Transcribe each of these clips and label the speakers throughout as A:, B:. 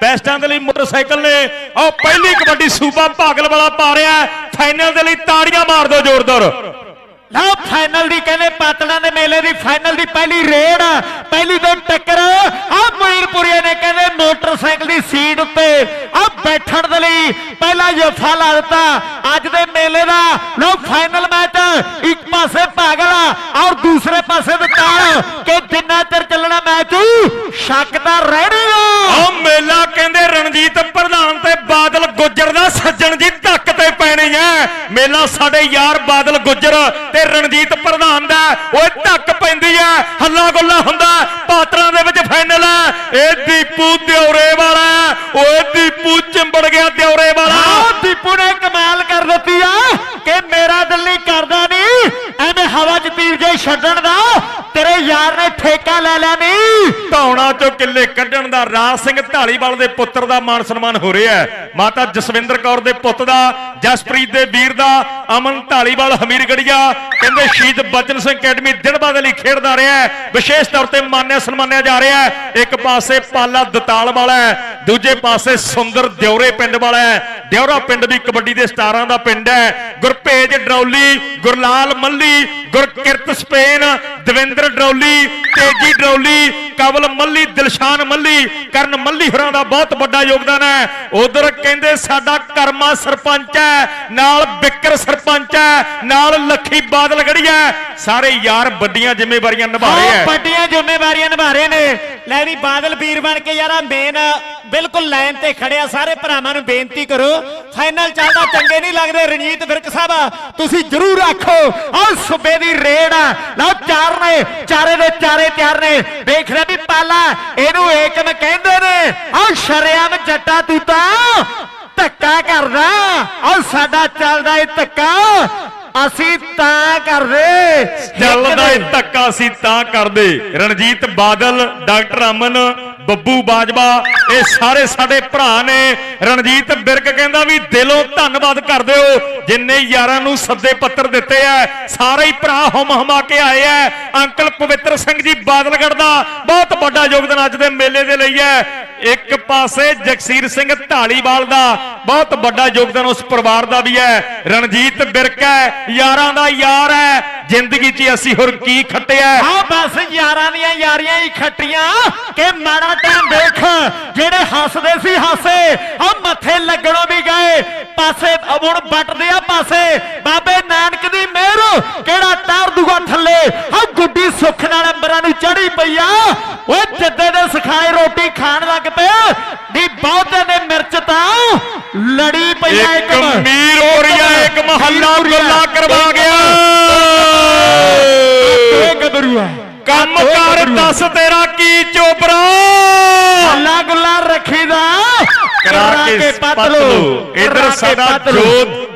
A: ਬੈਸਟਾਂ ਦੇ ਲਈ ਮੋਟਰਸਾਈਕਲ ਨੇ। ਉਹ ਪਹਿਲੀ ਕਬੱਡੀ ਸੂਬਾ ਭਾਗਲ ਵਾਲਾ ਪਾ ਰਿਹਾ ਫਾਈਨਲ ਦੇ ਲਈ ਤਾੜੀਆਂ ਮਾਰ ਦਿਓ ਜ਼ੋਰਦਾਰ।
B: ਲਓ ਫਾਈਨਲ ਦੀ ਕਹਿੰਦੇ ਪਾਤੜਾਂ ਦੇ ਮੇਲੇ ਦੀ ਫਾਈਨਲ ਦੀ ਪਹਿਲੀ ਰੇਡ, ਪਹਿਲੀ ਦੋ ਟੱਕਰ। ਆ ਮੀਰਪੁਰੀਏ ਨੇ ਕਹਿੰਦੇ ਮੋਟਰਸਾਈਕਲ ਦੀ ਸੀਟ ਉੱਤੇ ਆ ਬੈਠਣ ਦੇ ਲਈ ਪਹਿਲਾ ਜਫਾ ਲਾ ਦਿੱਤਾ। ਅੱਜ ਦੇ ਮੇਲੇ ਦਾ ਲਓ ਫਾਈਨਲ ਮੈਚ ਇੱਕ ਪਾਸੇ ਪਾਗਲ ਔਰ ਦੂਸਰੇ ਪਾਸੇ ਵਿਚਾਰ ਕਿ ਜਿੰਨਾ ਚਿਰ ਚੱਲਣਾ ਮੈਚ ਸ਼ੱਕ ਤਾਂ ਰਹਿਣੀ
A: ਉਹ ਮੇਲਾ ਕਹਿੰਦੇ ਰਣਜੀਤ ਪ੍ਰਧਾਨ ਤੇ ਬਾਦਲ ਗੁੱਜਰ ਦਾ ਸੱਜਣ ਜੀ ਧੱਕ ਤੇ ਪੈਣੀ ਹੈ ਮੇਲਾ ਸਾਡੇ ਯਾਰ ਬਾਦਲ ਗੁੱਜਰ ਤੇ ਰਣਜੀਤ ਪ੍ਰਧਾਨ ਦਾ ਓਏ ਧੱਕ ਪੈਂਦੀ ਹੈ ਹੱਲਾ ਗੁੱਲਾ ਹੁੰਦਾ ਪਾਤਰਾਂ ਦੇ ਵਿੱਚ ਫਾਈਨਲ ਇਹ ਦੀਪੂ ਦਿਉਰੇ ਵਾਲਾ। ਓਏ ਦੀਪੂ ਚਿੰਬੜ ਗਿਆ ਦਿਉਰੇ ਵਾਲਾ।
B: ਦੀਪੂ ਨੇ ਕਮਾਲ ਕਰ ਦਿੱਤੀ ਆ ਕਿ ਮੇਰਾ ਦਿਲ ਨਹੀਂ ਕਰਦਾ ਨਹੀਂ। ਐਵੇਂ ਹਵਾ 'ਚ ਤੀਰ ਜੇ ਛੱਡਣ ਦਾ ਤੇਰੇ ਯਾਰ ਨੇ ਠੇਕਾ ਲੈ ਲਿਆ ਨਹੀਂ।
A: ਧੌਣਾ ਚੋਂ ਕਿੱਲੇ ਕੱਢਣ ਦਾ ਰਾਜ ਸਿੰਘ ਢਾਲੀਵਾਲ ਦੇ ਪੁੱਤਰ ਦਾ ਮਾਣ ਸਨਮਾਨ ਹੋ ਰਿਹਾ ਮਾਤਾ ਜਸਵਿੰਦਰ ਕੌਰ ਦੇ ਪੁੱਤ ਦਾ ਜਸਪ੍ਰੀਤ ਦੇ ਵੀਰ ਦਾ ਅਮਨ ਢਾਲੀਵਾਲ ਹਮੀਰਗੜੀਆ ਕਹਿੰਦੇ ਸ਼ਹੀਦ ਬਚਨ ਸਿੰਘ ਅਕੈਡਮੀ ਦਿਨਬਾ ਦੇ ਲਈ ਖੇਡਦਾ ਰਿਹਾ ਵਿਸ਼ੇਸ਼ ਤੌਰ ਤੇ ਮਾਨਿਆ ਸਨਮਾਨਿਆ ਜਾ ਰਿਹਾ ਇੱਕ ਪਾਸੇ ਪਾਲਾ ਦਤਾਲ ਵਾਲਾ ਹੈ। ਦੂਜੇ ਪਾਸੇ ਸੁੰਦਰ ਦਿਉਰੇ ਪਿੰਡ ਵਾਲਾ ਹੈ। ਦਿਉਰਾ ਪਿੰਡ ਵੀ ਕਬੱਡੀ ਦੇ ਸਟਾਰਾਂ ਦਾ ਪਿੰਡ ਹੈ। ਗੁਰਪੇਜ ਡਰੌਲੀ, ਗੁਰਲਾਲ ਮੱਲੀ, ਗੁਰਕਿਰਤ ਸਪੇਨ, ਦਵਿੰਦਰ ਡਰੌਲੀ ਤੇਜੀ ਡਰੌਲੀ, ਕਵਲ ਮੱਲੀ, ਦਿਲਸ਼ਾਨ ਮੱਲੀ, ਕਰਨ ਮੱਲੀ ਹੋਰਾਂ ਦਾ ਬਹੁਤ ਵੱਡਾ ਯੋਗਦਾਨ ਹੈ। ਉਧਰ ਕਹਿੰਦੇ ਸਾਡਾ ਕਰਮਾ ਸਰਪੰਚ ਹੈ, ਨਾਲ ਬਿੱਕਰ ਸਰਪੰਚ ਹੈ, ਨਾਲ ਲੱਖੀ ਬਾਦਲ ਗੜੀਆ ਸਾਰੇ ਯਾਰ ਵੱਡੀਆਂ ਜ਼ਿੰਮੇਵਾਰੀਆਂ ਨਿਭਾ ਰਹੇ
B: ਆਹ ਵੱਡੀਆਂ ਜ਼ਿੰਮੇਵਾਰੀਆਂ ਨਿਭਾ ਰਹੇ ਨੇ। ਲੈ ਵੀ ਬਾਦਲ ਵੀਰ ਬਣ ਕੇ ਯਾਰਾ ਮੇਨ ਬਿਲਕੁਲ ਲਾਈਨ ਤੇ ਖੜਿਆ ਸਾਰੇ ਭਰਾਵਾਂ ਨੂੰ ਬੇਨਤੀ ਕਰੋ ਫਾਈਨਲ ਚੱਲਦਾ ਚੰਗੇ ਨਹੀਂ ਲੱਗਦੇ ਰਣਜੀਤ ਵਿਰਕ ਸਾਹਿਬ ਤੁਸੀਂ ਜਰੂਰ ਆਖੋ ਆਹ ਸੁਬੇ ਦੀ ਰੇਡ ਆ। ਲਓ ਚਾਰ ਨੇ ਚਾਰੇ ਦੇ ਚਾਰੇ ਤਿਆਰ ਨੇ। ਦੇਖ ਰਿਹਾ ਵੀ ਪਾਲਾ ਇਹਨੂੰ ਏਕਮ ਕਹਿੰਦੇ ਨੇ। ਆਹ ਸ਼ਰਿਆਮ ਜੱਟਾ ਤੂੰ ਤਾਂ ਧੱਕਾ ਕਰਦਾ। ਆਹ ਸਾਡਾ ਚੱਲਦਾ ਏ ਧੱਕਾ। ਅਸੀਂ ਤਾਂ ਕਰਦੇ।
A: ਚੱਲਦਾ ਇਹ ਧੱਕਾ ਸੀ ਤਾਂ ਕਰਦੇ। ਰਣਜੀਤ ਬਾਦਲ ਡਾਕਟਰ ਅਮਨ ਬੱਬੂ ਬਾਜਵਾ, ਇਹ ਸਾਰੇ ਸਾਡੇ ਭਰਾ ਨੇ। ਰਣਜੀਤ ਬਿਰਕ ਕਹਿੰਦਾ ਵੀ ਦਿਲੋਂ ਧੰਨਵਾਦ ਕਰਦੇ ਹੋ ਜਿੰਨੇ ਯਾਰਾਂ ਨੂੰ ਸੱਦੇ ਪੱਤਰ ਦਿੱਤੇ ਆ ਸਾਰੇ ਹੀ ਭਰਾ ਹਮ ਹਮਾ ਕੇ ਆਏ ਆ ਅੰਕਲ ਪਵਿੱਤਰ ਸਿੰਘ ਜੀ ਬਾਦਲਗੜ ਦਾ ਬਹੁਤ ਵੱਡਾ ਯੋਗਦਾਨ ਅੱਜ ਦੇ ਮੇਲੇ ਦੇ ਲਈ ਹੈ ਇੱਕ ਪਾਸੇ ਜਗਸੀਰ ਸਿੰਘ ਢਾਲੀਵਾਲ ਦਾ ਬਹੁਤ ਵੱਡਾ ਯੋਗਦਾਨ ਉਸ ਪਰਿਵਾਰ ਦਾ ਵੀ ਹੈ ਰਣਜੀਤ ਬਿਰਕ ਹੈ ਯਾਰਾਂ ਦਾ ਯਾਰ ਹੈ ਜ਼ਿੰਦਗੀ 'ਚ ਅਸੀਂ ਹੋਰ ਕੀ ਖੱਟਿਆ
B: ਆ ਬਸ ਯਾਰਾਂ ਦੀਆਂ ਯਾਰੀਆਂ ਹੀ ਖੱਟੀਆਂ। ਕਿ ਮਾੜਾ ਜਿਹੜੇ ਹੱਸਦੇ ਸੀ ਹਾਸੇ ਆ ਮੱਥੇ ਲੱਗਣੋਂ ਵੀ ਗਏ। ਪਾਸੇ ਹੁਣ ਵੱਟਦੇ ਆ ਪਾਸੇ। ਬਾਬੇ ਨਾਨਕ ਦੀ ਮਿਹਰ ਕਿਹੜਾ ਤਾਰ ਦੂਗਾ ਥੱਲੇ। ਆ ਗੁੱਡੀ ਸੁੱਖ ਨਾਲ ਅੰਬਰਾਂ ਨੂੰ ਚੜੀ ਪਈ ਆ। ਓਏ ਜਿੱਦੇ ਦੇ ਸਿਖਾਏ ਰੋਟੀ ਖਾਣ ਲੱਗ ਪਿਆ ਦੀ ਬਹੁਤੇ ਨੇ ਮਿਰਚ ਤਾਂ ਲੜੀ ਪਈ ਆ
A: ਇੱਕ ਮੀਰ ਹੋਰੀਆ ਇੱਕ ਮਹੱਲਾ ਗੱਲਾਂ ਕਰਵਾ ਗਿਆ।
B: ਇਹ ਗੱਭਰੂ ਆ
A: ਕੰਮ ਕਰ ਦੱਸ ਤੇਰਾ ਕੀ
B: ਰੱਖੀਦਾ
A: ਕਰਾ ਕੇ ਪਤਲੂ ਇਧਰ ਸਾਡਾ ਜੋਤ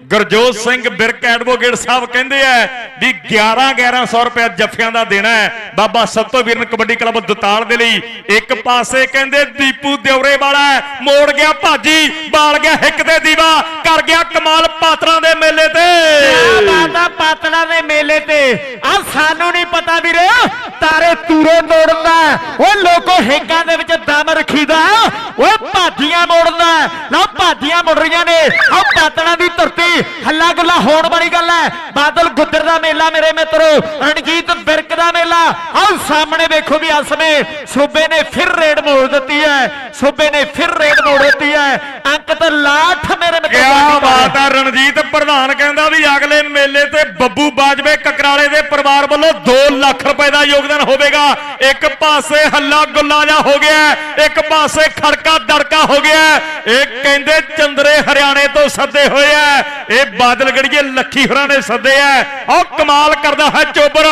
A: ਗੁਰਜੋਤ ਸਿੰਘ ਬਿਰਕ ਐਡਵੋਕੇਟ ਸਾਹਿਬ ਕਹਿੰਦੇ ਆ ਵੀ 11 1100 ਰੁਪਏ ਜੱਫਿਆਂ ਦਾ ਦੇਣਾ ਹੈ। ਬਾਬਾ ਸੱਤੋ ਵੀਰਨ ਕਬੱਡੀ ਕਲੱਬ ਦਤਾਲ ਦੇ ਲਈ ਇੱਕ ਪਾਸੇ ਕਹਿੰਦੇ ਦੀਪੂ ਦਿਉਰੇ ਵਾਲਾ ਮੋੜ ਗਿਆ ਭਾਜੀ, ਬਾਲ ਗਿਆ ਹਿੱਕ ਤੇ ਦੀਵਾ, ਕਰ ਗਿਆ ਕਮਾਲ ਪਾਤਰਾਂ ਦੇ ਮੇਲੇ ਤੇ।
B: ਬਾਦਾ ਪਾਤੜਾ ਦੇ ਮੇਲੇ ਤੇ। ਆ ਸਾਨੂੰ ਨਹੀਂ ਪਤਾ ਵੀਰੇ, ਤਾਰੇ ਤੂਰੇ ਮੋੜਦਾ ਓਏ ਲੋਕੋ ਹਿੱਕਾਂ ਦੇ ਵਿੱਚ ਦਮ ਰੱਖੀਦਾ ਓਏ ਭਾਜੀਆਂ ਮੋੜਦਾ ਨਾ ਭਾਜੀਆਂ ਮੁੜ ਰਹੀਆਂ ਨੇ ਆ ਪਾਤੜਾ ਦੀ ਧਰਤੀ ਹੱਲਾ ਗੁੱਲਾ ਹੋਣ ਵਾਲੀ ਗੱਲ ਹੈ। ਬਾਦਲ ਗੁੱਦਰ ਦਾ ਮੇਲਾ ਮੇਰੇ ਮਿੱਤਰੋ ਰਣਜੀਤ ਬਿਰਕ ਦਾ ਮੇਲਾ। ਆਹ ਸਾਹਮਣੇ ਵੇਖੋ ਵੀ ਅਸਮੇ ਸੂਬੇ ਨੇ ਫਿਰ ਰੇਡ ਮੋੜ ਦਿੱਤੀ ਹੈ। ਸੂਬੇ ਨੇ ਫਿਰ ਰੇਡ ਮੋੜ ਦਿੱਤੀ ਹੈ। ਅੰਕ ਤੇ ਲਾਠ ਮੇਰੇ ਮਿੱਤਰੋ
A: ਕਿਆ ਬਾਤ ਹੈ ਰਣਜੀਤ ਪ੍ਰਧਾਨ ਕਹਿੰਦਾ ਵੀ ਅਗਲੇ ਮੇਲੇ ਤੇ ਬੱਬੂ ਬਾਜਵੇ ਕਕਰਾਲੇ ਦੇ ਪਰਿਵਾਰ ਵੱਲੋਂ 2 ਲੱਖ ਰੁਪਏ ਦਾ ਯੋਗਦਾਨ ਹੋਵੇਗਾ। ਇੱਕ ਪਾਸੇ ਹੱਲਾ ਗੁੱਲਾ ਜਾ ਹੋ ਗਿਆ ਇੱਕ ਪਾਸੇ ਖੜਕਾ ਦੜਕਾ ਹੋ ਗਿਆ ਇਹ ਕਹਿੰਦੇ ਚੰਦਰੇ ਹਰਿਆਣੇ ਤੋਂ ਸੱਦੇ ਹੋਏ ਆ ਇਹ ਬਾਦਲਗੜੀਏ ਲੱਖੀ ਹੋਰਾਂ ਨੇ ਸੱਦੇ ਆ ਉਹ ਕਮਾਲ ਕਰਦਾ ਹੈ ਚੋਬਰ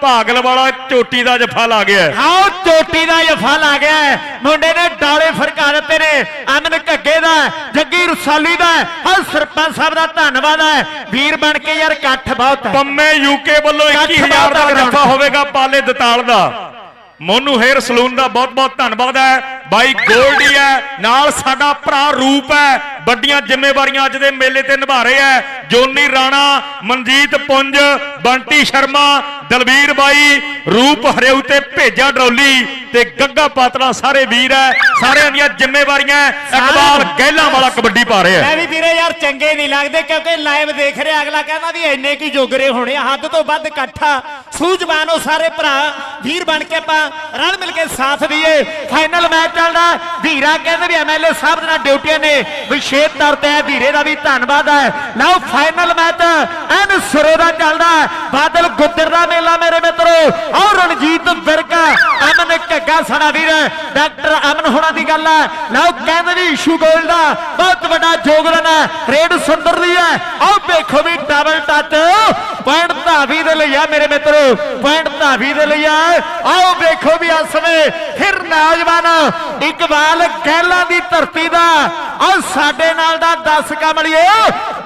A: ਭਾਗਲ ਵਾਲਾ ਚੋਟੀ ਦਾ ਜਫਾ ਲਾ ਗਿਆ
B: ਆਓ ਚੋਟੀ ਦਾ ਜਫਾ ਲਾ ਗਿਆ। ਮੁੰਡੇ ਨੇ ਡਾਲੇ ਫਰਕਾ ਦਿੱਤੇ ਨੇ। ਅਮਨ ਘੱਗੇ ਦਾ ਜੱਗੀ ਰਸਾਲੀ ਦਾ ਹਾਂ। ਸਰਪੰਚ ਸਾਹਿਬ ਦਾ ਧੰਨਵਾਦ ਹੈ। ਵੀਰ ਬਣ ਕੇ ਯਾਰ ਇਕੱਠ ਬਹੁਤ ਹੈ।
A: ਪੰਮੇ ਯੂਕੇ ਵੱਲੋਂ 21000 ਦਾ ਜਫਾ ਹੋਵੇਗਾ ਪਾਲੇ ਦਤਾਲ ਦਾ। ਮੋਨੂ ਹੇਅਰ ਸਲੂਨ ਦਾ ਬਹੁਤ ਬਹੁਤ ਧੰਨਵਾਦ ਹੈ। ਬਾਈ ਗੋਲਡੀ ਹੈ, ਨਾਲ ਸਾਡਾ ਭਰਾ ਰੂਪ ਹੈ। ਵੱਡੀਆਂ ਜ਼ਿੰਮੇਵਾਰੀਆਂ ਅੱਜ ਦੇ ਮੇਲੇ ਤੇ ਨਿਭਾ ਰਹੇ ਹੈ। ਜੋਨੀ ਰਾਣਾ, ਮਨਜੀਤ ਪੁੰਜ, ਬੰਟੀ ਸ਼ਰਮਾ ਦਲਵੀਰ ਬਾਈ, ਰੂਪ ਹਰਿਊ ਤੇ ਭੇਜਾ ਡਰੌਲੀ। ਤੇ ਗੱਗਾ ਪਾਤਲਾ ਸਾਰੇ ਵੀਰ ਐ ਸਾਰਿਆਂ ਦੀਆਂ ਜ਼ਿੰਮੇਵਾਰੀਆਂ। ਇਕਬਾਲ ਗਹਿਲਾਂ ਵਾਲਾ ਕਬੱਡੀ ਪਾ ਰਿਹਾ
B: ਮੈਂ ਵੀ ਵੀਰੇ ਯਾਰ ਚੰਗੇ ਨਹੀਂ ਲੱਗਦੇ ਕਿਉਂਕਿ ਲਾਈਵ ਦੇਖ ਰਿਹਾ ਅਗਲਾ ਕਹਿੰਦਾ ਵੀ ਇੰਨੇ ਕੀ ਜੋਗਰੇ ਹੋਣੇ ਹੱਦ ਤੋਂ ਵੱਧ ਇਕੱਠਾ ਸੂਝਵਾਨ ਉਹ ਸਾਰੇ ਭਰਾ ਵੀਰ ਬਣ ਕੇ ਆਪਾਂ ਰਲ ਮਿਲ ਕੇ ਸਾਥ ਦਈਏ ਫਾਈਨਲ ਮੈਚ ਚੱਲਦਾ ਵੀਰਾ ਕਹਿੰਦੇ ਵੀ ਐਮਐਲਏ ਸਾਹਿਬ ਦੇ ਨਾਲ ਡਿਊਟੀਆਂ ਨੇ ਵਿਸ਼ੇਸ਼ ਤੌਰ ਤੇ ਵੀਰੇ ਦਾ ਵੀ ਧੰਨਵਾਦ ਹੈ ਲਓ ਫਾਈਨਲ ਮੈਚ ਐਨ ਸਿਰੇ ਦਾ ਚੱਲਦਾ ਹੈ। ਬਾਦਲ ਗੁੱਦਰ ਦਾ ਮੇਲਾ ਮੇਰੇ ਮਿੱਤਰੋ ਔਰ ਰਣਜੀਤ ਵਿਰਕ ਅਮਨ ਸਾਡਾ ਵੀਰ, ਡਾਕਟਰ ਅਮਨ ਹੋਣਾ ਦੀ ਗੱਲ ਹੈ। ਲਓ, ਕਹਿੰਦੇ ਵੀ ਇਸ਼ੂ ਗੋਲ ਦਾ ਬਹੁਤ ਵੱਡਾ ਯੋਗਦਾਨ ਹੈ। ਰੇਡ ਸੁੰਦਰ ਦੀ ਹੈ। ਆਓ, ਵੇਖੋ ਵੀ ਡਬਲ ਟੱਚ ਪੁਆਇੰਟ ਧਾਵੀ ਦੇ ਲਈ ਆ, ਮੇਰੇ ਮਿੱਤਰੋ। ਪੁਆਇੰਟ ਧਾਵੀ ਦੇ ਲਈ ਆ। ਆਓ, ਵੇਖੋ ਵੀ ਇਸ ਵੇ। ਫਿਰ ਨੌਜਵਾਨ ਇਕਬਾਲ ਗਹਿਲਾਂ ਦੀ ਧਰਤੀ ਦਾ। ਆਓ, ਸਾਡੇ ਨਾਲ ਦਾ 10 ਕਮਲੀਏ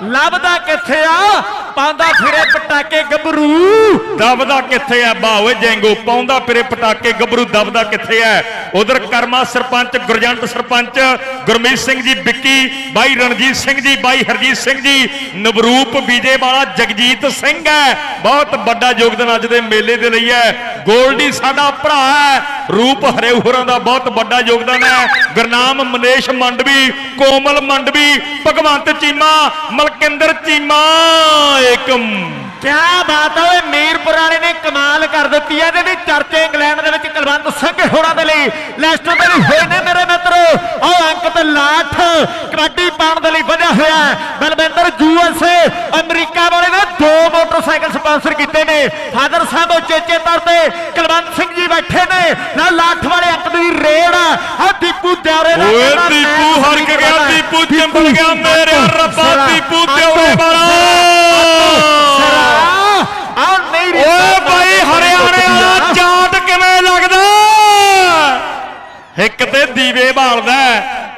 B: ਲੱਭਦਾ ਕਿੱਥੇ ਆ? ਪਾਉਂਦਾ ਫਿਰੇ ਪਟਾਕੇ ਗੱਭਰੂ।
A: ਦਬਦਾ ਕਿੱਥੇ ਐ ਬਾ ਓਏ ਜੈਂਗੋ, ਪਾਉਂਦਾ ਫਿਰੇ ਪਟਾਕੇ ਗੱਭਰੂ, ਦਬਦਾ ਕਿੱਥੇ ਐ ਉਧਰ ਕਰਮਾ ਸਰਪੰਚ, ਗੁਰਜੰਟ ਸਰਪੰਚ, ਗੁਰਮੀਤ ਸਿੰਘ ਜੀ, ਵਿੱਕੀ, ਬਾਈ ਰਣਜੀਤ ਸਿੰਘ ਜੀ, ਬਾਈ ਹਰਜੀਤ ਸਿੰਘ ਜੀ, ਨਵਰੂਪ ਵਿਜੇ ਵਾਲਾ ਜਗਜੀਤ ਸਿੰਘ ਹੈ। ਬਹੁਤ ਵੱਡਾ ਯੋਗਦਾਨ ਅੱਜ ਦੇ ਮੇਲੇ ਦੇ ਲਈ ਹੈ। ਗੋਲਡੀ ਸਾਡਾ ਭਰਾ ਹੈ। ਰੂਪ ਹਰੇਉ ਹੋਰਾਂ ਦਾ ਬਹੁਤ ਵੱਡਾ ਯੋਗਦਾਨ ਹੈ। ਗੁਰਨਾਮ ਮਨੇਸ਼ ਮੰਡਵੀ, ਕੋਮਲ ਮੰਡਵੀ, ਭਗਵੰਤ ਚੀਮਾ, ਮਲਕਿੰਦਰ ਚੀਮਾ। ਏਕਮ
B: ਕਿਆ ਬਾਤ ਹੈ ਓਏ ਮੀਰਪੁਰ ਵਾਲੇ ਨੇ ਕਮਾਲ ਕਰ ਦਿੱਤੀ ਹੈ ਇਹਦੇ ਵੀ ਚਰਚੇ ਇੰਗਲੈਂਡ ਦੇ ਵਿੱਚ ਕੁਲਵੰਤ ਸਿੰਘ ਹੋਰਾਂ ਦੇ ਲਈ ਲੈਸਟਰ ਦੇ ਲਈ ਹੋਏ ਨੇ ਮੇਰੇ ਮਿੱਤਰੋ। ਉਹ ਅੰਕਿਤ ਲਾਠ ਕਬੱਡੀ ਪਾਉਣ ਦੇ ਲਈ ਵਧਿਆ ਹੋਇਆ। ਬਲਵਿੰਦਰ ਯੂਐਸਏ ਅਮਰੀਕਾ ਵਾਲੇ ਨੇ ਦੋ ਮੋਟਰਸਾਈਕਲ ਸਪਾਂਸਰ ਕੀਤੇ ਨੇ। ਫਾਦਰ ਸਾਹਿਬ ਉਚੇਚੇ ਤੌਰ ਤੇ ਕੁਲਵੰਤ ਸਿੰਘ ਜੀ ਬੈਠੇ ਨੇ। ਨਾ ਲਾਠ ਵਾਲੇ ਅੰਕ ਦੀ ਰੇਡ ਆ। ਦੀਪੂ ਦਿਆਰੇ ਦਾ
A: ਓਏ ਦੀਪੂ ਹਰ
B: ਨਹੀਂ
A: ਗਿਆ। ਦੀਪੂ ਚੰਬਲ ਗਿਆ ਮੇਰੇ ਰੱਬਾ ਦੀਪੂ ਦਿਉੜੇ ਵਾਲਾ
B: ਸਿਰਾ, ਆ ਨਹੀਂ
A: ਓਏ ਬਾਈ ਹਰਿਆਣੇ ਵਾਲਾ ਚਾਟ ਕਿਵੇਂ ਲੱਗਦਾ ਇੱਕ ਤੇ ਦੀਵੇ ਬਾਲਦਾ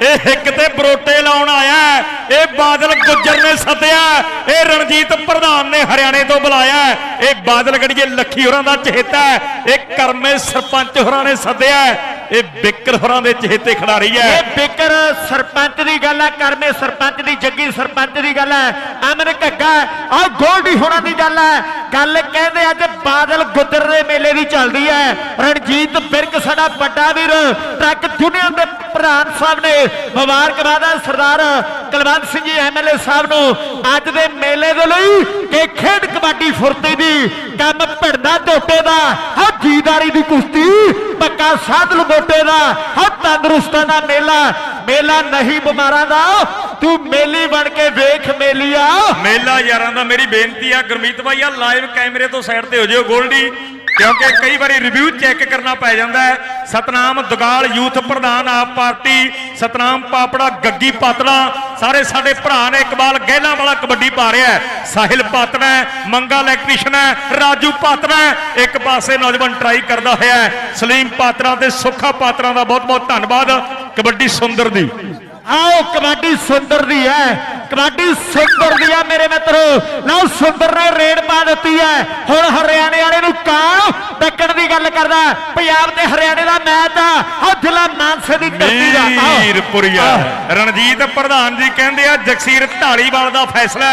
A: ਇਹ ਹਿੱਕ ਤੇ ਬਰੋਟੇ ਲਾਉਣ ਆਇਆ ਇਹ ਬਾਦਲ ਗੁੱਜਰ ਨੇ ਸੱਦਿਆ ਇਹ ਰਣਜੀਤ ਪ੍ਰਧਾਨ ਨੇ ਹਰਿਆਣੇ ਤੋਂ ਬੁਲਾਇਆ ਇਹ ਬਾਦਲ ਗੜੀਏ ਲੱਖੀ ਹੋਰਾਂ ਦਾ ਚਹੇਤਾ ਇਹ ਕਰਮੇ ਸਰਪੰਚ ਹੋਰਾਂ ਨੇ ਸੱਦਿਆ ਇਹ ਬਿੱਕਰ ਹੋਰਾਂ ਦੇ ਚਹੇਤੇ ਖਿਡਾਰੀ ਹੈ।
B: ਇਹ ਬਿਕਰ ਸਰਪੰਚ ਦੀ ਗੱਲ ਹੈ, ਕਰਮੇ ਸਰਪੰਚ ਦੀ, ਜੱਗੀ ਸਰਪੰਚ ਦੀ ਗੱਲ ਹੈ। ਅਮਨ ਘੱਗਾ ਆ ਗੋਲਡੀ ਹੋਰਾਂ ਦੀ ਗੱਲ ਹੈ। ਗੱਲ ਕਹਿੰਦੇ ਅੱਜ ਬਾਦਲ ਗੁੱਦਰ ਦੇ ਮੇਲੇ ਦੀ ਚੱਲਦੀ ਹੈ। ਰਣਜੀਤ ਬਿਰਕ, ਸਾਡਾ ਵੱਡਾ ਵੀਰ, ਟਰੱਕ ਯੂਨੀਅਨ ਦੇ ਪ੍ਰਧਾਨ ਸਾਹਿਬ ਨੇ ਮੁਬਾਰਕਬਾਦ ਹੈ ਸਰਦਾਰ ਕੁਲਵੰਤ ਸਿੰਘ ਜੀ ਐਮਐਲਏ ਸਾਹਿਬ ਨੂੰ। ਅੱਜ ਦੇ ਮੇਲੇ ਦੇ ਲਈ ਕਿ ਖੇਡ ਕਬੱਡੀ ਫੁਰਤੀ ਦੀ ਕੰਮ ਭਿੜਦਾ ਝੋਟੇ ਦਾ ਹਾਂ ਜੀਦਾਰੀ ਦੀ ਕੁਸ਼ਤੀ, ਪੱਕਾ ਸਾਧ ਲਗੋਟੇ ਦਾ ਹਾਂ ਤੰਦਰੁਸਤਾਂ ਦਾ ਮੇਲਾ। ਮੇਲਾ ਨਹੀਂ ਬਿਮਾਰਾਂ ਦਾ, ਤੂੰ ਮੇਲੀ ਬਣ ਕੇ ਵੇਖ ਮੇਲੀਆ।
A: ਮੇਲਾ ਯਾਰਾਂ ਦਾ ਮੇਰੀ ਬੇਨਤੀ ਆ, ਗੁਰਮੀਤ ਭਾਈ ਆ ਲਾਈਵ ਕੈਮਰੇ ਤੋਂ ਸਾਈਡ ਤੇ ਹੋ ਜਿਓ, ਗੋਲਡੀ। ਕਿਉਂਕਿ ਕਈ ਵਾਰੀ ਰਿਵਿਊ ਚੈੱਕ ਕਰਨਾ ਪੈ ਜਾਂਦਾ ਹੈ। ਸਤਨਾਮ ਦੁਗਾਲ ਯੂਥ ਪ੍ਰਧਾਨ ਆਪ ਪਾਰਟੀ ਸਤਨਾਮ ਪਾਪੜਾ ਗੱਗੀ ਪਾਤੜਾ ਸਾਰੇ ਸਾਡੇ ਭਰਾ ਨੇ ਇਕਬਾਲ ਗਹਿਲਾਂ ਵਾਲਾ ਕਬੱਡੀ ਪਾ ਰਿਹਾ ਹੈ। ਸਾਹਿਲ ਪਾਤੜਾ ਹੈ, ਮੰਗਾ ਇਲੈਕਟ੍ਰੀਸ਼ੀਅਨ ਹੈ ਰਾਜੂ ਪਾਤੜਾ ਇੱਕ ਪਾਸੇ ਨੌਜਵਾਨ ਟਰਾਈ ਕਰਦਾ ਹੋਇਆ ਸਲੀਮ ਪਾਤੜਾ ਤੇ ਸੁੱਖਾ ਪਾਤੜਾ ਦਾ ਬਹੁਤ ਬਹੁਤ ਧੰਨਵਾਦ। ਕਬੱਡੀ ਸੁੰਦਰ ਦੀ।
B: ਆਓ ਕਬੱਡੀ ਸੁੰਦਰ ਦੀ ਹੈ ਕਬੱਡੀ ਸੁੰਦਰ ਦੀ ਹੈ ਮੇਰੇ ਮਿੱਤਰੋ। ਲਓ ਸੁੰਦਰ ਨੇ ਰੇਡ ਪਾ ਦਿੱਤੀ ਹੈ ਹੁਣ ਹਰਿਆਣੇ ਵਾਲੇ ਨੂੰ ਕਾਂ ਟੱਕਣ ਦੀ ਗੱਲ ਕਰਦਾ? ਪੰਜਾਬ ਤੇ ਹਰਿਆਣੇ ਦਾ ਮੈਚ ਆ। ਆਹ ਜ਼ਿਲ੍ਹਾ ਮਾਨਸੇ ਦੀ ਧਰਤੀ ਦਾ। ਆਓ।
A: ਵੀਰਪੁਰੀਆ ਰਣਜੀਤ ਪ੍ਰਧਾਨ ਜੀ ਕਹਿੰਦੇ ਆ ਜਗਸੀਰ ਢਾਲੀਵਾਲ ਦਾ ਫੈਸਲਾ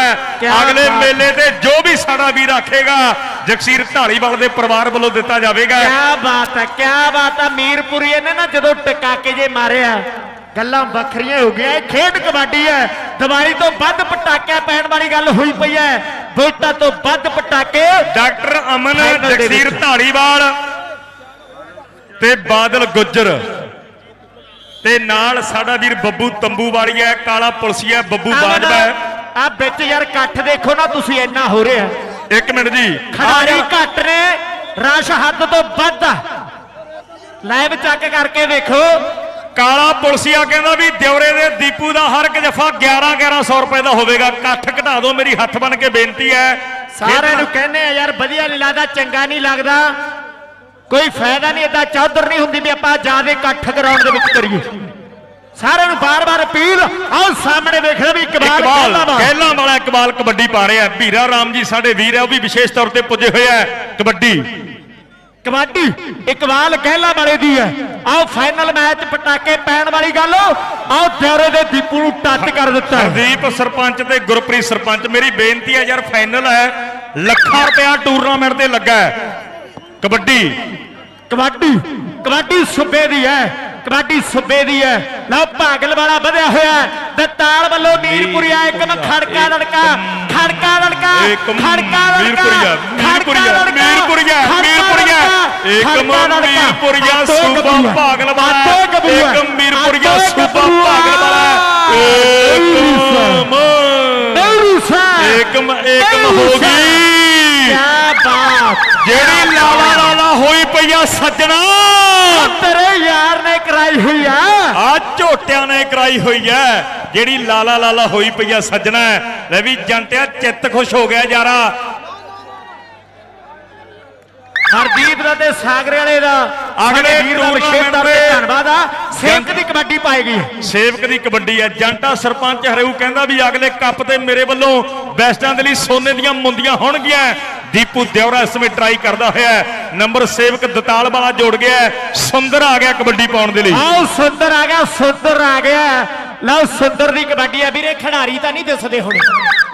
A: ਅਗਲੇ। ਮੇਲੇ ਤੇ ਜੋ ਵੀ ਸਾਡਾ ਵੀਰ ਆਖੇਗਾ ਜਗਸੀਰ ਢਾਲੀਵਾਲ ਦੇ ਪਰਿਵਾਰ ਵੱਲੋਂ ਦਿੱਤਾ ਜਾਵੇਗਾ।
B: ਕਿਆ ਬਾਤ ਹੈ ਕਿਆ ਬਾਤ ਹੈ ਮੀਰਪੁਰੀ ਨੇ ਨਾ ਜਦੋਂ ਟਕਾਕੇ ਜੇ ਮਾਰਿਆ। ਗੱਲਾਂ ਵੱਖਰੀਆਂ ਹੋ ਗਈਆਂ। ਇਹ ਖੇਡ ਕਬੱਡੀ ਹੈ। ਦਵਾਈ ਤੋਂ ਵੱਧ ਪਟਾਕਿਆਂ ਪੈਣ ਵਾਲੀ ਗੱਲ ਹੋਈ ਪਈ ਹੈ। ਵੋਟਾਂ ਤੋਂ ਵੱਧ ਪਟਾਕੇ।
A: ਡਾਕਟਰ ਅਮਨ ਜਗਸੀਰ। ਢਾਲੀਵਾਲ ਤੇ ਬਾਦਲ ਗੁੱਜਰ। ਤੇ ਨਾਲ ਸਾਡਾ ਵੀਰ ਬੱਬੂ ਤੰਬੂ ਵਾਲੀਆ ਕਾਲਾ ਪੁਲਸੀਆ ਬੱਬੂ ਬਾਜਵਾ ਹੈ।
B: ਆ ਵਿੱਚ ਯਾਰ ਇਕੱਠ ਦੇਖੋ ਨਾ ਤੁਸੀਂ ਇੰਨਾ ਹੋ ਰਿਹਾ
A: ਇੱਕ ਮਿੰਟ ਜੀ।
B: ਖਿਡਾਰੀ ਘੱਟ ਨੇ ਰਸ਼ ਹੱਦ ਤੋਂ ਵੱਧ ਆ। ਲਾਈਵ ਚੈੱਕ ਕਰਕੇ ਵੇਖੋ।
A: ਕਾਲਾ ਪੁਲਸੀਆ ਕਹਿੰਦਾ ਵੀ ਦਿਉਰੇ ਦੇ ਦੀਪੂ ਦਾ ਹਰ ਇੱਕ ਜਫਾ 11 1100 ਰੁਪਏ ਦਾ ਹੋਵੇਗਾ। ਇਕੱਠ ਘਟਾ ਦਿਓ ਮੇਰੀ ਹੱਥ ਬਣ ਕੇ ਬੇਨਤੀ ਹੈ।
B: ਸਾਰਿਆਂ ਨੂੰ ਕਹਿੰਦੇ ਆ ਯਾਰ ਵਧੀਆ ਨਹੀਂ ਲੱਗਦਾ ਚੰਗਾ ਨਹੀਂ ਲੱਗਦਾ। ਕੋਈ ਫਾਇਦਾ ਨਹੀਂ ਏਦਾਂ ਚੌਧਰ ਨਹੀਂ ਹੁੰਦੀ ਵੀ ਆਪਾਂ ਜ਼ਿਆਦਾ ਇਕੱਠ ਗਰਾਊਂਡ ਦੇ ਵਿੱਚ ਕਰੀਏ। ਸਾਰਿਆਂ ਨੂੰ ਬਾਰ-ਬਾਰ ਅਪੀਲ ਆਓ ਸਾਹਮਣੇ ਵੇਖਣਾ ਵੀ ਇਕਬਾਲ
A: ਇਕਬਾਲ ਕਹਿਲਾਂ ਵਾਲਾ। ਇਕਬਾਲ ਕਬੱਡੀ ਪਾ ਰਿਹਾ। ਵੀਰਾ ਰਾਮ ਜੀ ਸਾਡੇ ਵੀਰ ਹੈ ਉਹ ਵੀ ਵਿਸ਼ੇਸ਼ ਤੌਰ ਤੇ ਪੁੱਜੇ ਹੋਏ ਹੈ ਕਬੱਡੀ।
B: ਕਬੱਡੀ ਇਕਬਾਲ ਗਹਿਲਾ ਵਾਲੇ ਦੀ ਹੈ। ਆਓ ਫਾਈਨਲ ਮੈਚ ਪਟਾਕੇ ਪੈਣ ਵਾਲੀ ਗੱਲ ਆਓ ਦਿਉਰੇ ਦੇ ਦੀਪੂ ਨੂੰ ਟੱਚ ਕਰ ਦਿੱਤਾ
A: ਹਰਦੀਪ ਸਰਪੰਚ ਤੇ ਗੁਰਪ੍ਰੀਤ ਸਰਪੰਚ ਮੇਰੀ ਬੇਨਤੀ ਹੈ ਯਾਰ ਫਾਈਨਲ ਹੈ। ਲੱਖਾਂ ਰੁਪਇਆ ਟੂਰਨਾਮੈਂਟ ਤੇ ਲੱਗਾ ਹੈ। ਕਬੱਡੀ।
B: ਕਬੱਡੀ ਕਬੱਡੀ ਸੁਬੇ ਦੀ ਹੈ। ਕਬੱਡੀ ਸੁਬੇ ਦੀ ਹੈ ਲਓ ਭਾਗਲ ਵਾਲਾ ਵਧਿਆ ਹੋਇਆ। ਦਤਾਲ ਵੱਲੋਂ ਮੀਰਪੁਰੀਆ ਇੱਕ ਨੂੰ ਖੜਕਾ ਲੜਕਾ ਖੜਕਾ ਲੜਕਾ ਖੜਕਾ ਲੜਕਾ
A: ਮੀਰਪੁਰੀਆ, ਮੀਰਪੁਰੀਆ, ਮੀਰਪੁਰੀਆ,
B: ਖੜਕਾ
A: ਮੀਰਪੁਰੀਆ, ਸੂਬਾ। ਭਾਗਲ ਵਾਲਾ। ਏਕਮ ਮੀਰਪੁਰੀਆ, ਸੂਬਾ। ਭਾਗਲ ਵਾਲਾ।
B: ਮੇਰੂ ਸਾਹਿਬ
A: ਏਕਮ ਏਕਮ ਹੋ ਗਈ
B: ਕਿਆ ਬਾਤ।
A: ਜਿਹੜੀ ਲਾਲਾ ਲਾਲਾ ਹੋਈ ਪਈਆ ਸੱਜਣਾ।
B: ਤੇਰੇ ਯਾਰ ਨੇ ਕਰਾਈ ਹੋਈ ਆ।
A: ਆ ਝੋਟਿਆਂ ਨੇ ਕਰਾਈ ਹੋਈ ਐ ਜਿਹੜੀ ਲਾਲਾ ਲਾਲਾ ਹੋਈ ਪਈਆ ਸੱਜਣਾ। ਲੈ ਵੀ ਜੰਟਿਆ ਚਿੱਤ ਖੁਸ਼ ਹੋ ਗਿਆ ਯਾਰਾ।
B: ਹਰਦੀਪ ਦਾ ਤੇ ਸਾਗਰੇ ਵਾਲੇ ਦਾ।
A: ਅਗਲੇ ਟੂਰਨਾਮੈਂਟ
B: ਤੇ
A: ਦੇ
B: ਧੰਨਵਾਦ ਆ। ਸੇਵਕ ਦੀ ਕਬੱਡੀ ਪਾਏਗੀ
A: ਸੇਵਕ ਦੀ ਕਬੱਡੀ ਐ ਜੰਟਾ ਸਰਪੰਚ ਹਰਿਊ ਕਹਿੰਦਾ ਵੀ ਅਗਲੇ ਕੱਪ ਤੇ ਮੇਰੇ ਵੱਲੋਂ ਬੈਸਟਾਂ ਦੇ ਲਈ ਸੋਨੇ ਦੀਆਂ ਮੁੰਦੀਆਂ ਹੋਣਗੀਆਂ। ਦੀਪੂ ਦਿਉਰਾ ਇਸ ਸਮੇਂ ਟਰਾਈ ਕਰਦਾ ਹੋਇਆ ਹੈ। ਨੰਬਰ ਸੇਵਕ ਦਤਾਲ ਵਾਲਾ ਜੋੜ ਗਿਆ ਹੈ। ਸੁੰਦਰ ਆ ਗਿਆ ਕਬੱਡੀ ਪਾਉਣ ਦੇ ਲਈ।
B: ਆਓ ਸੁੰਦਰ ਆ ਗਿਆ ਸੁੰਦਰ ਆ ਗਿਆ। ਲਓ ਸੁੰਦਰ ਦੀ ਕਬੱਡੀ ਆ। ਵੀਰੇ ਖਿਡਾਰੀ ਤਾਂ ਨਹੀਂ ਦਿਸਦੇ ਹੁਣ।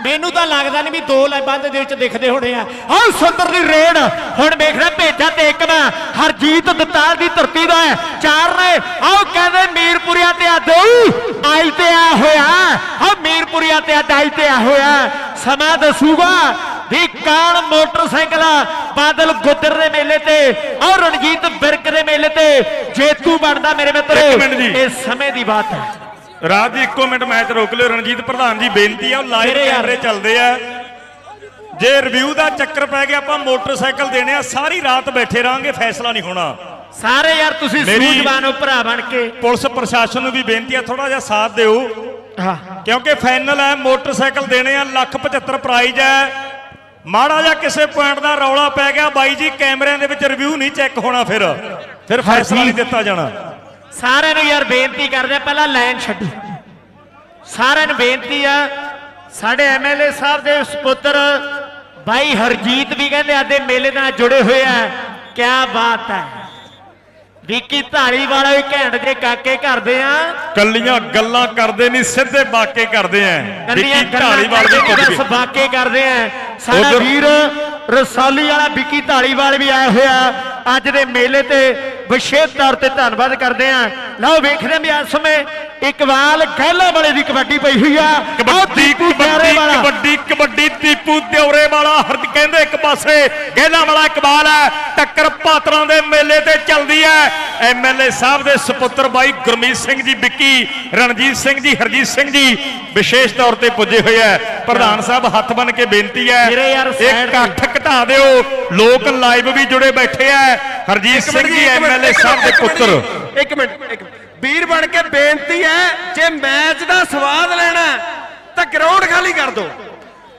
B: ਮੈਨੂੰ ਤਾਂ ਲੱਗਦਾ ਨਹੀਂ ਵੀ ਦੋ ਲੈਬਾਂ ਦੇ ਵਿੱਚ ਦਿਖਦੇ ਹੋਣੇ ਆ। ਆਓ ਸੁੰਦਰ ਦੀ ਰੇਡ ਹੁਣ ਵੇਖ ਰਿਹਾ ਭੇਜਾ ਤੇ ਇੱਕ ਮੈਂ। ਹਰਜੀਤ ਦਤਾਲ ਦੀ ਧਰਤੀ ਦਾ ਹੈ। ਚਾਰ ਨੇ। ਆਓ ਕਹਿੰਦੇ ਮੀਰਪੁਰੀਆ ਤੇ ਅੱਜ ਆਈ ਤੇ ਆ ਹੋਇਆ। ਆ ਮੀਰਪੁਰੀਆ ਤੇ ਅੱਜ ਆਈ ਤੇ ਆ ਹੋਇਆ। ਸਮਾਂ ਦੱਸੂਗਾ ਵੀ ਕਾਨ ਮੋਟਰਸਾਈਕਲ ਬਾਦਲ ਗੁੱਦਰ ਦੇ ਮੇਲੇ ਤੇ। ਔਰ ਰਣਜੀਤ ਬਿਰਕ ਦੇ ਮੇਲੇ ਤੇ। ਜੇਤੂ ਬਣਦਾ ਮੇਰੇ ਮਿੱਤਰੋ। ਇਹ ਸਮੇਂ ਦੀ ਬਾਤ ਹੈ।
A: ਰਾਤ ਦੀ ਇੱਕੋ ਮਿੰਟ ਮੈਚ ਰੋਕ ਲਿਓ। ਰਣਜੀਤ ਪ੍ਰਧਾਨ ਜੀ ਬੇਨਤੀ ਆ ਉਹ ਲਾਈਵ। ਕੈਮਰੇ ਚੱਲਦੇ ਆ। ਜੇ ਰਿਵਿਊ ਦਾ ਚੱਕਰ ਪੈ ਗਿਆ ਆਪਾਂ ਮੋਟਰਸਾਈਕਲ ਦੇਣੇ ਆ। ਸਾਰੀ ਰਾਤ ਬੈਠੇ ਰਾਂਗੇ ਫੈਸਲਾ ਨਹੀਂ ਹੋਣਾ।
B: ਸਾਰੇ ਯਾਰ ਤੁਸੀਂ ਸੂਝਵਾਨ ਹੋ ਭਰਾ ਬਣ ਕੇ।
A: ਪੁਲਿਸ ਪ੍ਰਸ਼ਾਸਨ ਨੂੰ ਵੀ ਬੇਨਤੀ ਆ ਥੋੜਾ ਜਿਹਾ ਸਾਥ ਦਿਓ।
B: ਹਾਂ।
A: ਕਿਉਂਕਿ ਫਾਈਨਲ ਹੈ ਮੋਟਰਸਾਈਕਲ ਦੇਣੇ ਆ ਲੱਖ 75 ਪ੍ਰਾਈਜ਼ ਹੈ। ਮਾੜਾ ਜਿਹਾ ਕਿਸੇ ਪੁਆਇੰਟ ਦਾ ਰੌਲਾ ਪੈ ਗਿਆ। ਬਾਈ ਜੀ ਕੈਮਰਿਆਂ ਦੇ ਵਿੱਚ ਰਿਵਿਊ ਨਹੀਂ ਚੈੱਕ ਹੋਣਾ ਫਿਰ। ਫਿਰ ਫੈਸਲਾ ਨਹੀਂ ਦਿੱਤਾ ਜਾਣਾ।
B: ਸਾਰਿਆਂ ਨੂੰ ਯਾਰ ਬੇਨਤੀ ਕਰਦੇ ਆ, ਪਹਿਲਾਂ ਲਾਈਨ ਛੱਡੋ। ਸਾਰਿਆਂ ਨੂੰ ਬੇਨਤੀ ਆ ਸਾਡੇ ਐਮਐਲਏ ਸਾਹਿਬ ਦੇ ਸੁਪੁੱਤਰ ਭਾਈ ਹਰਜੀਤ ਵੀ ਕਹਿੰਦੇ ਆਦੇ ਮੇਲੇ ਨਾਲ ਜੁੜੇ ਹੋਏ ਆ। ਕੀ ਬਾਤ ਹੈ। ਵਿੱਕੀ ਢਾਲੀਵਾਲ ਵੀ ਘੈਂਟ ਜੇ ਕਾਕੇ ਕਰਦੇ ਆ।
A: ਕੱਲੀਆਂ ਗੱਲਾਂ ਕਰਦੇ ਨਹੀਂ ਸਿੱਧੇ ਬਾਕੇ ਕਰਦੇ ਆ। ਵਿੱਕੀ ਢਾਲੀਵਾਲ ਵੀ ਪੁੱਜ
B: ਬਸ ਵਾਕੇ ਕਰਦੇ ਆ। ਸਾਡਾ ਵੀਰ ਰਸੌਲੀ ਵਾਲਾ ਵਿੱਕੀ ਢਾਲੀਵਾਲ ਵੀ ਆਇਆ ਹੋਇਆ। ਅੱਜ ਦੇ ਮੇਲੇ ਤੇ ਵਿਸ਼ੇਸ਼ ਤੌਰ ਤੇ ਧੰਨਵਾਦ ਕਰਦੇ ਆ ਲਓ ਵੇਖਦੇ ਵੀ ਇਸ ਸਮੇਂ ਇਕਬਾਲ ਗਹਿਲਾ ਵਾਲੇ ਦੀ ਕਬੱਡੀ ਪਈ ਹੋਈ ਆ।
A: ਕਬੱਡੀ ਕਬੱਡੀ ਕਬੱਡੀ ਕਬੱਡੀ ਦੀਪੂ ਦਿਉਰੇ ਵਾਲਾ। ਹਰਦ ਕਹਿੰਦੇ ਇੱਕ ਪਾਸੇ ਗਹਿਲਾ ਵਾਲਾ ਇਕਬਾਲ ਹੈ। ਟੱਕਰ ਪਾਤਰਾਂ ਦੇ ਮੇਲੇ ਤੇ ਚੱਲਦੀ ਹੈ। ਐਮਐਲਏ ਸਾਹਿਬ ਦੇ ਸੁਪੁੱਤਰ ਬਾਈ ਗੁਰਮੀਤ ਸਿੰਘ ਜੀ ਵਿੱਕੀ ਰਣਜੀਤ ਸਿੰਘ ਜੀ ਹਰਜੀਤ ਸਿੰਘ ਜੀ ਵਿਸ਼ੇਸ਼ ਤੌਰ ਤੇ ਪੁੱਜੇ ਹੋਏ ਹੈ। ਪ੍ਰਧਾਨ ਸਾਹਿਬ ਹੱਥ ਬੰਨ ਕੇ ਬੇਨਤੀ ਹੈ ਇਹ ਇਕੱਠ ਘਟਾ ਦਿਓ। ਲੋਕ ਲਾਈਵ ਵੀ ਜੁੜੇ ਬੈਠੇ ਹੈ ਹਰਜੀਤ ਸਿੰਘ ਜੀ ਐਮਐਲਏ ਸਾਹਿਬ ਦੇ ਪੁੱਤਰ।
C: ਇੱਕ ਮਿੰਟ ਇੱਕ। ਵੀਰ ਬਣ ਕੇ ਬੇਨਤੀ ਹੈ ਜੇ ਮੈਚ ਦਾ ਸਵਾਦ ਲੈਣਾ ਤਾਂ ਗਰਾਊਂਡ ਖਾਲੀ ਕਰ ਦਿਓ।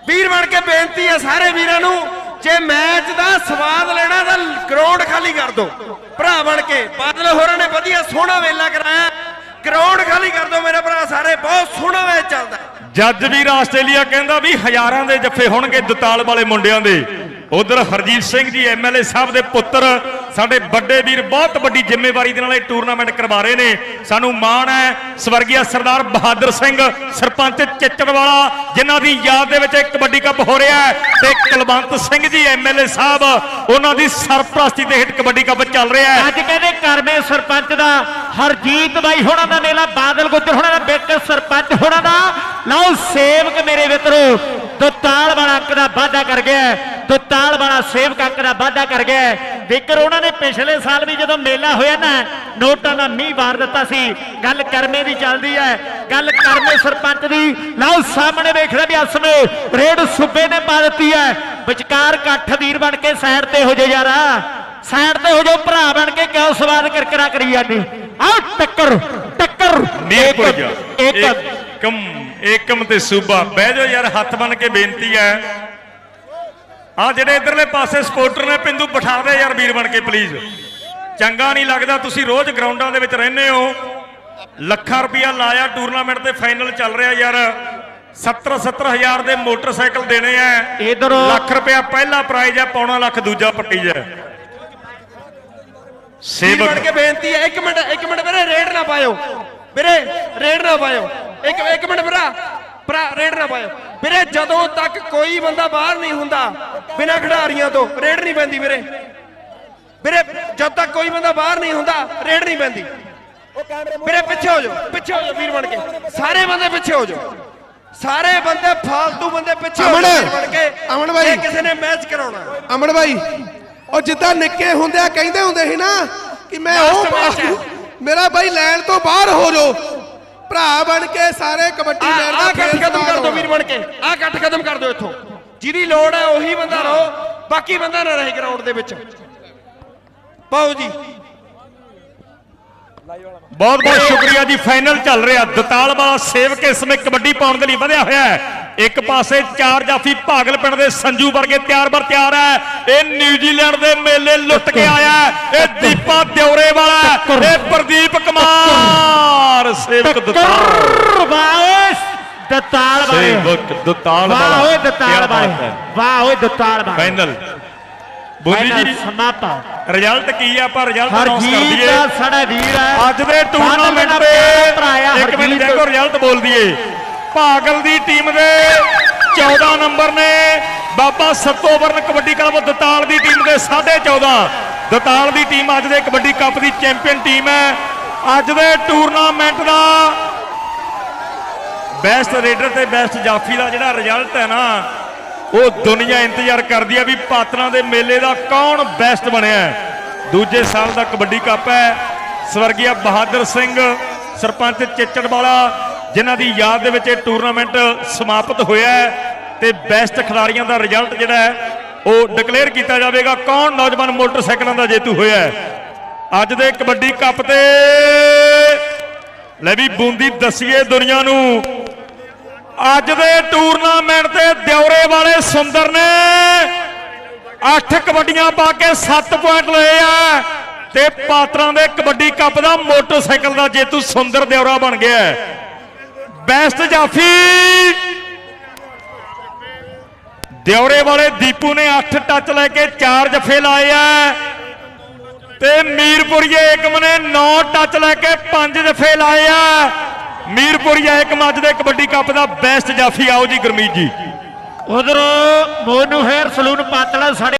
C: ਵੀਰ ਬਣ ਕੇ ਬੇਨਤੀ ਹੈ ਸਾਰੇ ਵੀਰਾਂ ਨੂੰ ਜੇ ਮੈਚ ਦਾ ਸਵਾਦ ਲੈਣਾ ਤਾਂ ਗਰਾਊਂਡ ਖਾਲੀ ਕਰ ਦਿਓ। ਭਰਾ ਬਣ ਕੇ ਬਾਦਲ ਹੋਰਾਂ ਨੇ ਵਧੀਆ ਸੋਹਣਾ ਵੇਲਾ ਕਰਾਇਆ। ਗਰਾਊਂਡ ਖਾਲੀ ਕਰ ਦਿਓ ਮੇਰੇ ਭਰਾ ਸਾਰੇ ਬਹੁਤ ਸੋਹਣਾ ਮੈਚ ਚੱਲਦਾ।
A: ਜੱਜ ਵੀਰ ਆਸਟ੍ਰੇਲੀਆ ਕਹਿੰਦਾ ਵੀ ਹਜ਼ਾਰਾਂ ਦੇ ਜੱਫੇ ਹੋਣਗੇ ਦਤਾਲ ਵਾਲੇ ਮੁੰਡਿਆਂ ਦੇ। ਉਧਰ ਹਰਜੀਤ ਸਿੰਘ ਜੀ ਐਮਐਲਏ ਸਾਹਿਬ ਦੇ ਪੁੱਤਰ, ਸਾਡੇ ਵੱਡੇ ਵੀਰ, ਬਹੁਤ ਵੱਡੀ ਜ਼ਿੰਮੇਵਾਰੀ ਦੇ ਨਾਲ ਇਹ ਟੂਰਨਾਮੈਂਟ ਕਰਵਾ ਰਹੇ ਨੇ। ਸਾਨੂੰ ਮਾਣ ਹੈ, ਸਵਰਗੀਆ ਸਰਦਾਰ ਬਹਾਦਰ ਸਿੰਘ, ਸਰਪੰਚ ਚਿੱਚੜਵਾਲਾ ਜਿਨ੍ਹਾਂ ਦੀ ਯਾਦ ਦੇ ਵਿੱਚ ਇੱਕ ਕਬੱਡੀ ਕੱਪ ਹੋ ਰਿਹਾ ਹੈ ਤੇ ਕੁਲਵੰਤ ਸਿੰਘ ਜੀ ਐਮਐਲਏ ਸਾਹਿਬ, ਉਹਨਾਂ ਦੀ ਸਰਪ੍ਰਸਤੀ ਦੇ ਹੇਠ ਕਬੱਡੀ ਕੱਪ ਚੱਲ ਰਿਹਾ ਹੈ।
B: ਅੱਜ ਕਹਿੰਦੇ ਕਰਮੇ ਸਰਪੰਚ ਦਾ, ਹਰਜੀਤ ਬਾਈ ਹੋਣਾ ਦਾ ਮੇਲਾ, ਬਾਦਲ ਗੁੱਜਰ ਹੋਣਾ ਦਾ ਬੇਟੇ ਸਰਪੰਚ ਹੋਣਾ ਦਾ। ਲਓ ਸੇਵਕ ਮੇਰੇ ਮਿੱਤਰੋ ਦੁੱਤਾਲ ਵਾਲਾ ਅੰਕ ਦਾ ਵਾਅਦਾ ਕਰ ਗਿਆ। ਦੁੱਤਾਲ ਵਾਲਾ ਸੇਵਕ ਅੰਕ ਦਾ ਵਾਅਦਾ ਕਰ ਗਿਆ। ਵਿਕਰ ਉਹਨਾਂ ਨੇ ਪਿਛਲੇ ਸਾਲ ਵੀ ਜਦੋਂ ਮੇਲਾ ਹੋਇਆ ਨਾ ਨੋਟਾਂ ਦਾ ਮੀਂਹ ਵਾਰ ਦਿੱਤਾ ਸੀ। ਗੱਲ ਕਰਮੇ ਦੀ ਚੱਲਦੀ ਹੈ। ਗੱਲ ਕਰਮੇ ਸਰਪੰਚ ਦੀ ਲਓ ਸਾਹਮਣੇ ਵੇਖ ਰਹੇ ਵੀ ਇਸ ਸਮੇਂ ਰੇਡ ਸੁੱਬੇ ਨੇ ਪਾ ਦਿੱਤੀ ਹੈ। ਵਿਚਕਾਰ ਇਕੱਠ ਵੀਰ ਬਣ ਕੇ ਸਾਈਡ ਤੇ ਹੋ ਜਾ ਯਾਰਾ। ਸਾਈਡ ਤੇ ਹੋ ਜਾਓ ਭਰਾ ਬਣ ਕੇ ਕਿਉਂ ਸਵਾਦ ਕਰਕਰਾ ਕਰੀ ਜਾਂਦੇ? ਆਹ ਟੱਕਰ ਟੱਕਰ।
A: ਜਾ
B: ਇੱਕ ਇੱਕ
A: ਏਕਮ ਏਕਮ ਤੇ ਸੂਬਾ। ਬਹਿ ਜਾਓ ਯਾਰ ਹੱਥ ਬਨ ਕੇ ਬੇਨਤੀ ਹੈ। ਆ ਜਿਹੜੇ ਇਧਰਲੇ ਪਾਸੇ ਸਪੋਰਟਰ ਨੇ ਪਿੰਦੂ ਬਿਠਾ ਦੇ ਯਾਰ ਵੀਰ ਬਣ ਕੇ ਪਲੀਜ਼ ਚੰਗਾ ਨਹੀਂ ਲੱਗਦਾ ਤੁਸੀਂ ਰੋਜ਼ ਗਰਾਊਂਡਾਂ ਦੇ ਵਿੱਚ ਰਹਿੰਦੇ ਹੋ। ਲੱਖਾਂ ਰੁਪਇਆ ਲਾਇਆ ਟੂਰਨਾਮੈਂਟ ਤੇ ਫਾਈਨਲ ਚੱਲ ਰਿਹਾ ਯਾਰ। 70 70 ਹਜ਼ਾਰ ਦੇ ਮੋਟਰਸਾਈਕਲ ਦੇਣੇ ਆ
B: ਇਧਰ
A: ਲੱਖ ਰੁਪਇਆ ਪਹਿਲਾ ਪ੍ਰਾਈਜ਼ ਆ ਪੌਣਾ ਲੱਖ ਦੂਜਾ ਪ੍ਰਾਈਜ਼ ਹੈ ਸੇਵਕ।
C: ਬਣ ਕੇ ਬੇਨਤੀ ਹੈ ਇੱਕ ਮਿੰਟ ਇੱਕ ਮਿੰਟ ਵੀਰੇ ਰੇਡ ਨਾ ਪਾਇਓ। ਵੀਰੇ ਰੇਡ ਨਾ ਪਾਇਓ। ਇੱਕ ਇੱਕ ਮਿੰਟ ਵੀਰਾ ਭਰਾ ਰੇਡ ਨਾ ਪਾਇਓ। ਵੀਰੇ ਜਦੋਂ ਤੱਕ ਕੋਈ ਬੰਦਾ ਬਾਹਰ ਨਹੀਂ ਹੁੰਦਾ ਬਿਨਾਂ ਖਿਡਾਰੀਆਂ ਤੋਂ ਰੇਡ ਨਹੀਂ ਪੈਂਦੀ ਵੀਰੇ। ਵੀਰੇ ਜਦ ਤੱਕ ਕੋਈ ਬੰਦਾ ਬਾਹਰ ਨਹੀਂ ਹੁੰਦਾ ਰੇਡ ਨਹੀਂ ਪੈਂਦੀ। ਵੀਰੇ ਪਿੱਛੇ ਹੋ ਜਾਓ ਪਿੱਛੇ ਹੋ ਜਾਓ ਵੀਰ ਬਣ ਕੇ। ਸਾਰੇ ਬੰਦੇ ਪਿੱਛੇ ਹੋ ਜਾਓ। ਸਾਰੇ ਬੰਦੇ ਫਾਲਤੂ ਬੰਦੇ ਪਿੱਛੇ ਹੋ
D: ਅਮਨ,
C: ਜਾਓ ਵੀਰ ਬਣ ਕੇ।
D: ਅਮਨ ਬਾਈ।
C: ਜੇ ਕਿਸੇ ਨੇ ਮੈਚ ਕਰਾਉਣਾ।
D: ਅਮਨ ਭਾਈ ਉਹ ਜਿੱਦਾਂ ਨਿੱਕੇ ਹੁੰਦਿਆਂ ਕਹਿੰਦੇ ਹੁੰਦੇ ਸੀ ਨਾ ਕਿ ਮੈਂ ਉਹ। ਮੇਰਾ ਭਾਈ ਲੈਣ ਤੋਂ ਬਾਹਰ ਹੋ ਜਾਓ। ਭਰਾ ਬਣ ਕੇ ਸਾਰੇ ਕਬੱਡੀ ਮੈਚ
C: ਆ
D: ਦਾ
C: ਕੱਟ
D: ਖੇਡ
C: ਖਤਮ ਕਰ ਦਿਓ ਵੀਰ ਬਣ ਕੇ। ਆ ਕੱਟ ਖਤਮ ਕਰ ਦਿਓ ਇੱਥੋਂ। ਜਿਹਦੀ ਲੋੜ ਹੈ ਉਹੀ ਬੰਦਾ ਰਹੋ। ਬਾਕੀ ਬੰਦਾ ਨਾ ਰਹੇ ਗਰਾਊਂਡ ਦੇ ਵਿੱਚ। ਪਾਓ ਜੀ।
A: ਬਹੁਤ ਬਹੁਤ ਸ਼ੁਕਰੀਆ ਜੀ। ਫਾਈਨਲ ਚੱਲ ਰਿਹਾ। ਦਤਾਲ ਵਾਲਾ ਸੇਵਕ ਇਸ ਸਮੇਂ ਕਬੱਡੀ ਪਾਉਣ ਦੇ ਲਈ ਵਧਿਆ ਹੋਇਆ ਹੈ। ਇੱਕ ਪਾਸੇ ਚਾਰ ਜਾਫੀ ਭਾਗਲ ਪਿੰਡ ਦੇ ਸੰਜੂ ਵਰਗੇ ਤਿਆਰ ਬਰ ਤਿਆਰ ਹੈ। ਇਹ ਨਿਊਜ਼ੀਲੈਂਡ ਦੇ ਮੇਲੇ ਲੁੱਟ ਕੇ ਆਇਆ ਹੈ। ਇਹ ਦੀਪਾ ਦਿਉਰੇ ਵਾਲਾ। ਇਹ ਪ੍ਰਦੀਪ ਕੁਮਾਰ ਸੇਵਕ ਦਤਾਲ।
B: ਵਾਹ ਦਤਾਲ ਬਾਈ।
A: ਸੇਵਕ ਦਤਾਲ ਵਾਲਾ।
B: ਵਾਹ ਓਏ ਦਤਾਲ ਬਾਈ। ਵਾਹ ਓਏ ਦਤਾਲ ਬਾਈ।
A: ਫਾਈਨਲ। ਬੋਲੀ ਜੀ।
B: ਸਮਾਪਤ।
A: ਰਿਜ਼ਲਟ ਕੀ ਆ? ਆਪਾਂ ਰਿਜ਼ਲਟ ਅਨਾਉਂਸ ਕਰ ਦਈਏ।
B: ਦਾ ਸਾਡਾ ਵੀਰ ਹੈ।
A: ਅੱਜ ਦੇ ਟੂਰਨਾਮੈਂਟ ਦੇ ਇੱਕ ਮਿੰਟ। ਦੇਖੋ ਰਿਜ਼ਲਟ ਬੋਲ ਦਈਏ। ਭਾਗਲ ਦੀ ਟੀਮ ਦੇ 14 ਨੰਬਰ ਨੇ। ਬਾਬਾ ਸੱਤੋਵਰਨ ਕਬੱਡੀ ਕਲੱਬ ਦਤਾਲ ਦੀ ਟੀਮ ਦੇ 14.5 ਦਤਾਲ ਦੀ ਟੀਮ ਅੱਜ ਦੇ ਕਬੱਡੀ ਕੱਪ ਦੀ ਚੈਂਪੀਅਨ ਟੀਮ ਹੈ। ਅੱਜ ਦੇ ਟੂਰਨਾਮੈਂਟ ਦਾ ਬੈਸਟ ਰੇਡਰ ਤੇ ਬੈਸਟ ਜਾਫੀ ਦਾ ਜਿਹੜਾ ਰਿਜ਼ਲਟ ਹੈ ਨਾ, ਉਹ ਦੁਨੀਆ ਇੰਤਜ਼ਾਰ ਕਰਦੀ ਹੈ ਵੀ ਪਾਤਰਾਂ ਦੇ ਮੇਲੇ ਦਾ ਕੌਣ ਬੈਸਟ ਬਣਿਆ ਦੂਜੇ ਸਾਲ ਦਾ ਕਬੱਡੀ ਕੱਪ ਹੈ। ਸਵਰਗੀਆ ਬਹਾਦਰ ਸਿੰਘ, ਸਰਪੰਚ ਚਿੱਚੜ ਵਾਲਾ ਜਿਨ੍ਹਾਂ ਦੀ ਯਾਦ ਦੇ ਵਿੱਚ ਇਹ ਟੂਰਨਾਮੈਂਟ ਸਮਾਪਤ ਹੋਇਆ ਹੈ ਤੇ ਬੈਸਟ ਖਿਡਾਰੀਆਂ ਦਾ ਰਿਜ਼ਲਟ ਜਿਹੜਾ ਹੈ, ਉਹ ਡਿਕਲੇਅਰ ਕੀਤਾ ਜਾਵੇਗਾ। ਕੌਣ ਨੌਜਵਾਨ ਮੋਟਰਸਾਈਕਲਾਂ ਦਾ ਜੇਤੂ ਹੋਇਆ ਹੈ? ਅੱਜ ਦੇ ਕਬੱਡੀ ਕੱਪ ਤੇ ਲੈ ਵੀ ਬੂੰਦੀ ਦਸੀਏ ਦੁਨੀਆ ਨੂੰ। ਅੱਜ ਦੇ ਟੂਰਨਾਮੈਂਟ ਤੇ ਦਿਉਰੇ ਵਾਲੇ ਸੁੰਦਰ ਨੇ 8 ਕਬੱਡੀਆਂ ਪਾ ਕੇ 7 ਪੁਆਇੰਟ ਲਏ ਆ ਤੇ ਪਾਤਰਾਂ ਦੇ ਕਬੱਡੀ ਕੱਪ ਦਾ ਮੋਟਰਸਾਈਕਲ ਦਾ ਜੇਤੂ ਸੁੰਦਰ ਦਿਉਰਾ ਬਣ ਗਿਆ ਹੈ। ਬੈਸਟ ਜਾਫੀ। ਦਿਉਰੇ ਵਾਲੇ ਦੀਪੂ ਨੇ 8 ਟੱਚ ਲੈ ਕੇ 4 ਜਫੇ ਲਾਏ ਆ। ਤੇ ਮੀਰਪੁਰੀਏ ਏਕਮ ਨੇ 9 ਟੱਚ ਲੈ ਕੇ 5 ਜਫੇ ਲਾਏ ਆ। ਮੀਰਪੁਰੀਆ ਏਕਮ ਅੱਜ ਦੇ ਕਬੱਡੀ ਕੱਪ ਦਾ ਬੈਸਟ ਜਾਫੀ। ਆਓ ਜੀ ਗੁਰਮੀਤ ਜੀ।
B: ਉਧਰ ਮੋਨੂ ਹੈਰ ਸਲੂਨ ਪਾਤਲਾ ਸਾਡੇ